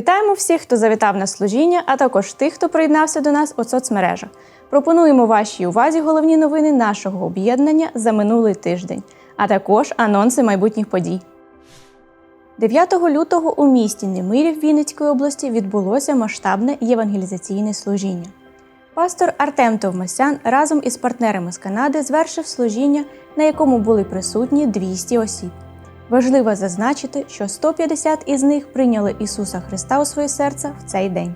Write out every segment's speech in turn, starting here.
Вітаємо всіх, хто завітав на служіння, а також тих, хто приєднався до нас у соцмережах. Пропонуємо вашій увазі головні новини нашого об'єднання за минулий тиждень, а також анонси майбутніх подій. 9 лютого у місті Немирів Вінницької області відбулося масштабне євангелізаційне служіння. Пастор Артем Товмасян разом із партнерами з Канади звершив служіння, на якому були присутні 200 осіб. Важливо зазначити, що 150 із них прийняли Ісуса Христа у своє серце в цей день.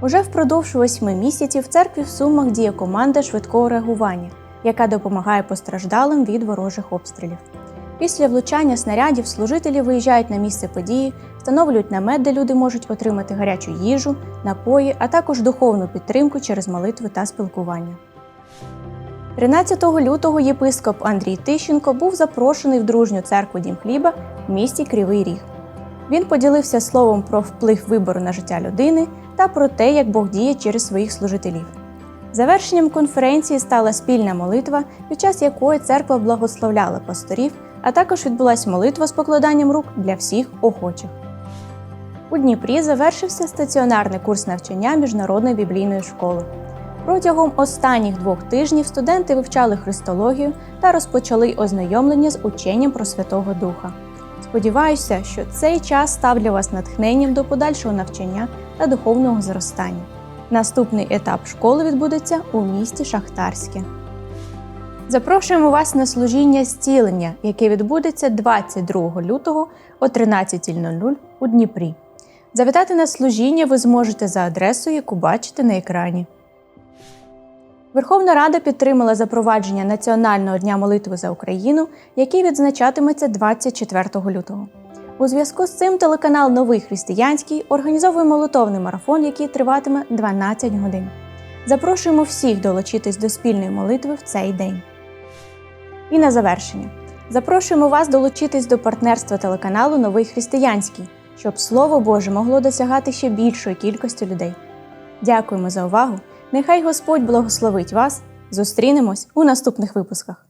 Уже впродовж восьми місяців в церкві в Сумах діє команда швидкого реагування, яка допомагає постраждалим від ворожих обстрілів. Після влучання снарядів служителі виїжджають на місце події, встановлюють намет, де люди можуть отримати гарячу їжу, напої, а також духовну підтримку через молитви та спілкування. 13 лютого єпископ Андрій Тищенко був запрошений в дружню церкву Дім Хліба в місті Кривий Ріг. Він поділився словом про вплив вибору на життя людини та про те, як Бог діє через своїх служителів. Завершенням конференції стала спільна молитва, під час якої церква благословляла пасторів, а також відбулася молитва з покладанням рук для всіх охочих. У Дніпрі завершився стаціонарний курс навчання міжнародної біблійної школи. Протягом останніх двох тижнів студенти вивчали христологію та розпочали ознайомлення з ученням про Святого Духа. Сподіваюся, що цей час став для вас натхненням до подальшого навчання та духовного зростання. Наступний етап школи відбудеться у місті Шахтарське. Запрошуємо вас на служіння зцілення, яке відбудеться 22 лютого о 13.00 у Дніпрі. Завітати на служіння ви зможете за адресою, яку бачите на екрані. Верховна Рада підтримала запровадження Національного дня молитви за Україну, який відзначатиметься 24 лютого. У зв'язку з цим телеканал Новий Християнський організовує молитовний марафон, який триватиме 12 годин. Запрошуємо всіх долучитись до спільної молитви в цей день. І на завершення запрошуємо вас долучитись до партнерства телеканалу Новий Християнський, щоб Слово Боже могло досягати ще більшої кількості людей. Дякуємо за увагу! Нехай Господь благословить вас. Зустрінемось у наступних випусках.